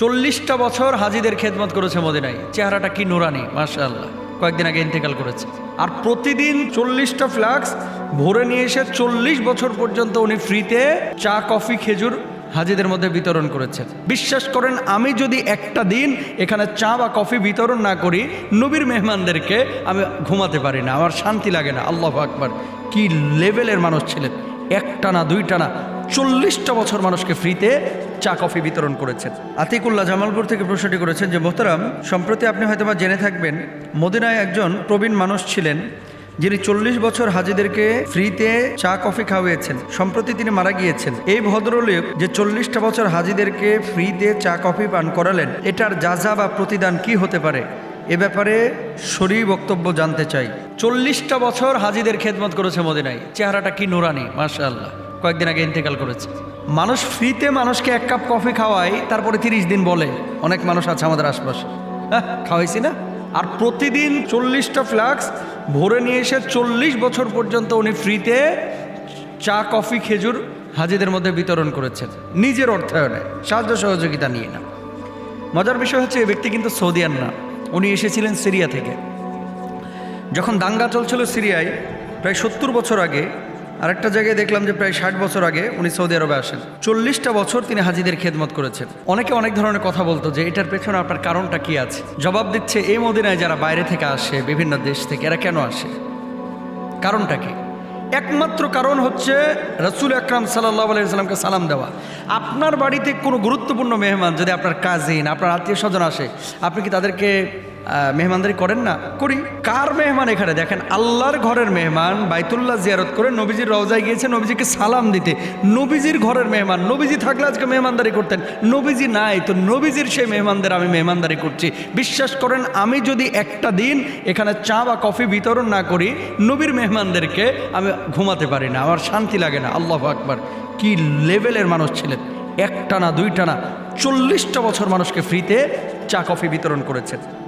চল্লিশটা বছর হাজিদের খেদমত করেছে মদিনায়। চেহারাটা কি নুরানি, মাশাআল্লাহ। কয়েকদিন আগে ইন্তেকাল করেছে। আর প্রতিদিন চল্লিশটা ফ্লাক্স ভরে নিয়ে এসে চল্লিশ বছর পর্যন্ত উনি ফ্রিতে চা, কফি, খেজুর হাজিদের মধ্যে বিতরণ করেছেন বিশ্বাস করেন, আমি যদি একটা দিন এখানে চা বা কফি বিতরণ না করি, নবীর মেহমানদেরকে আমি ঘুমাতে পারি না, আমার শান্তি লাগে না। আল্লাহ আকবার, কি লেভেলের মানুষ ছিলেন? একটা না, দুইটা না, চল্লিশটা বছর মানুষকে ফ্রিতে চা, কফি বিতরণ করেছেন। আতিকুল্লাহ জামালপুর থেকে প্রশ্নটি করেছেন যে, মোহতারাম, সম্প্রতি আপনি হয়তো বা জেনে থাকবেন, মদিনায় একজন প্রবীণ মানুষ ছিলেন, যিনি চল্লিশ বছর হাজিদেরকে ফ্রিতে চা, কফি খাওয়িয়েছেন। সম্প্রতি তিনি মারা গিয়েছেন। এই ভদ্রলোক যে চল্লিশটা বছর হাজিদেরকে ফ্রিতে চা, কফি পান করালেন, এটার যাজা বা প্রতিদান কি হতে পারে? এ ব্যাপারে সরি বক্তব্য জানতে চাই। চল্লিশটা বছর হাজিদের খেদমত করেছে মদিনায়। চেহারাটা কি নুরানি? মাশাআল্লাহ। কয়েকদিন আগে ইন্তেকাল করেছে। মানুষ ফ্রিতে মানুষকে এক কাপ কফি খাওয়ায়, তারপরে তিরিশ দিন বলে। অনেক মানুষ আছে আমাদের আশপাশে। হ্যাঁ খাওয়াইছি না? আর প্রতিদিন চল্লিশটা ফ্লাক্স ভরে নিয়ে এসে চল্লিশ বছর পর্যন্ত উনি ফ্রিতে চা, কফি, খেজুর হাজিদের মধ্যে বিতরণ করেছেন। নিজের অর্থায়নে, সাহায্য সহযোগিতা নিয়ে না। মজার বিষয় হচ্ছে এই ব্যক্তি কিন্তু সৌদিয়ান না। উনি এসেছিলেন সিরিয়া থেকে। যখন দাঙ্গা চলছিল সিরিয়ায়, প্রায় সত্তর বছর আগে আরেকটা জায়গায় দেখলাম যে প্রায় ষাট বছর আগে উনি সৌদি আরবে আসেন। চল্লিশটা বছর তিনি হাজিদের খেদমত করেছেন। অনেকে অনেক ধরনের কথা বলতো যে এটার পেছনে আপনার কারণটা কি আছে? জবাব দিচ্ছে, এই মদিনায় যারা বাইরে থেকে আসে, বিভিন্ন দেশ থেকে, এরা কেন আসে? কারণটা কি? একমাত্র কারণ হচ্ছে রসুল আকরাম সাল্লাহ আলাইসাল্লামকে সালাম দেওয়া। আপনার বাড়িতে কোনো গুরুত্বপূর্ণ মেহমান যদি আপনার কাজিন আপনার আত্মীয় স্বজন আসে, আপনি কি তাদেরকে মেহমানদারি করেন না, করি। কার মেহমান এখানে? দেখেন, আল্লাহর ঘরের মেহমান বাইতুল্লাহ জিয়ারত করে নবীজির রওজায় গিয়েছে, নবীজিকে সালাম দিতে। নবীজির ঘরের মেহমান, নবীজি থাকলে আজকে মেহমানদারি করতেন। নবীজি নাই, তো নবীজির সেই মেহমানদের আমি মেহমানদারি করছি। বিশ্বাস করেন, আমি যদি একটা দিন এখানে চা বা কফি বিতরণ না করি, নবীর মেহমানদেরকে আমি ঘুমাতে পারি না, আমার শান্তি লাগে না। আল্লাহ আকবার। কি লেভেলের মানুষ ছিলেন? একটা না, দুইটা না, চল্লিশটা বছর মানুষকে ফ্রিতে চা, কফি বিতরণ করেছেন।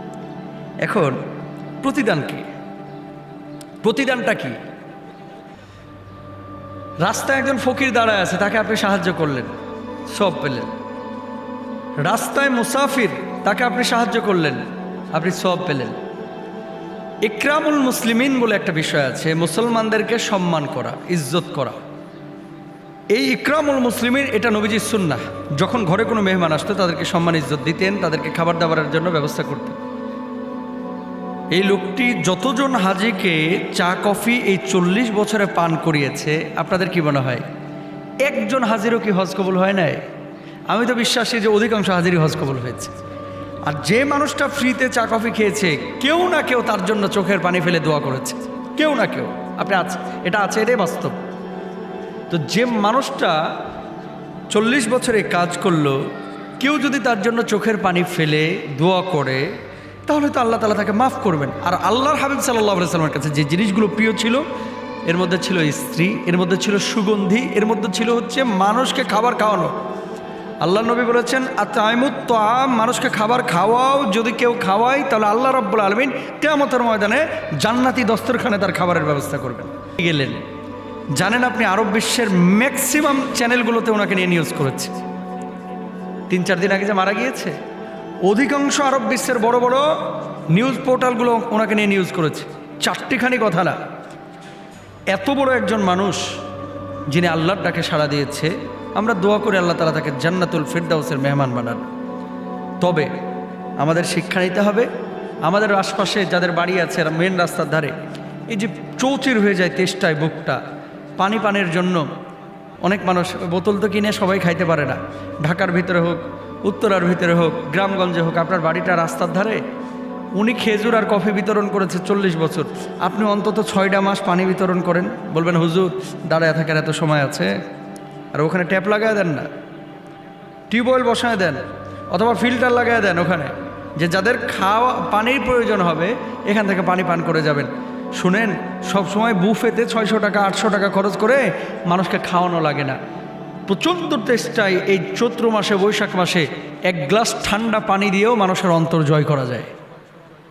এখন, প্রতিদান কি? প্রতিদানটা কি? রাস্তায় একজন ফকির দাঁড়ায় আছে, তাকে আপনি সাহায্য করলেন, সব পেলেন। রাস্তায় মুসাফির, তাকে আপনি সাহায্য করলেন, আপনি সব পেলেন। ইকরামুল মুসলিমিন বলে একটা বিষয় আছে, মুসলমানদেরকে সম্মান করা, ইজ্জত করা। এই ইকরামুল মুসলিমিন, এটা নবীজির সুন্নাহ। যখন ঘরে কোনো মেহমান আসতো, তাদেরকে সম্মান, ইজ্জত দিতেন, তাদেরকে খাবার দাবারের জন্য ব্যবস্থা করতেন। এই লোকটি যতজন হাজিকে চা, কফি এই চল্লিশ বছরে পান করিয়েছে, আপনাদের কি মনে হয়? একজন হাজিরও কি হজ কবুল হয় নাই? আমি তো বিশ্বাসী যে অধিকাংশ হাজিরই হজ কবুল হয়েছে। আর যে মানুষটা ফ্রিতে চা, কফি খেয়েছে, কেউ না কেউ তার জন্য চোখের পানি ফেলে দোয়া করেছে। কেউ না কেউ। আপনি আছে এটা আছে, এটাই বাস্তব। তো যে মানুষটা চল্লিশ বছরে কাজ করল, কেউ যদি তার জন্য চোখের পানি ফেলে দোয়া করে তাহলে তো আল্লাহ তালা তাকে মাফ করবেন। আর আল্লাহর হাবিব সাল্লাহ সাল্লামের কাছে যে জিনিসগুলো প্রিয় ছিল, এর মধ্যে ছিল স্ত্রী, এর মধ্যে ছিল সুগন্ধি, এর মধ্যে ছিল হচ্ছে মানুষকে খাবার খাওয়ানো। আল্লাহ নবী বলেছেন, আতাইমুত তো আম মানুষকে খাবার খাওয়াও, যদি কেউ খাওয়ায়, তাহলে আল্লাহ রব্বুল আলমিন কেমতের ময়দানে জান্নাতি দস্তরখানে তার খাবারের ব্যবস্থা করবেন। গেলেন? জানেন আপনি, আরব বিশ্বের ম্যাক্সিমাম চ্যানেলগুলোতে ওনাকে নিয়ে নিউজ করেছে। তিন, চার দিন আগে যে মারা গিয়েছে অধিকাংশ আরব বিশ্বের বড় বড় নিউজ পোর্টালগুলো ওনাকে নিয়ে নিউজ করেছে। চারটিখানি কথা না এত বড় একজন মানুষ যিনি আল্লাহর ডাকে সাড়া দিয়েছে, আমরা দোয়া করে আল্লাহ তালা তাকে জান্নাতুল ফিরদাউসের মেহমান বানান। তবে আমাদের শিক্ষা নিতে হবে, আমাদের আশপাশে যাদের বাড়ি আছে মেন রাস্তার ধারে, এই যে চৌচির হয়ে যায় তেষ্টায় বুকটা, পানি পানের জন্য অনেক মানুষ বোতল তো কিনে সবাই খাইতে পারে না। ঢাকার ভিতরে হোক উত্তরার ভিতরে হোক, গ্রামগঞ্জে হোক, আপনার বাড়িটা রাস্তার ধারে, উনি খেজুর আর কফি বিতরণ করেছে চল্লিশ বছর। আপনি অন্তত ছয়টা মাস পানি বিতরণ করেন। বলবেন, হুজুর, দাঁড়ায় থাকার এত সময় আছে। আর ওখানে ট্যাপ লাগায় দেন না। টিউবওয়েল বসায় দেন। অথবা ফিল্টার লাগায় দেন ওখানে। যে যাদের খাওয়া, পানির প্রয়োজন হবে, এখান থেকে পানি পান করে যাবেন। শুনেন সব সময় বুফেতে ছয়শো টাকা, আটশো টাকা খরচ করে মানুষকে খাওয়ানো লাগে না। প্রচণ্ড চেষ্টায় এই চৈত্র মাসে, বৈশাখ মাসে এক গ্লাস ঠান্ডা পানি দিয়েও মানুষের অন্তর জয় করা যায়।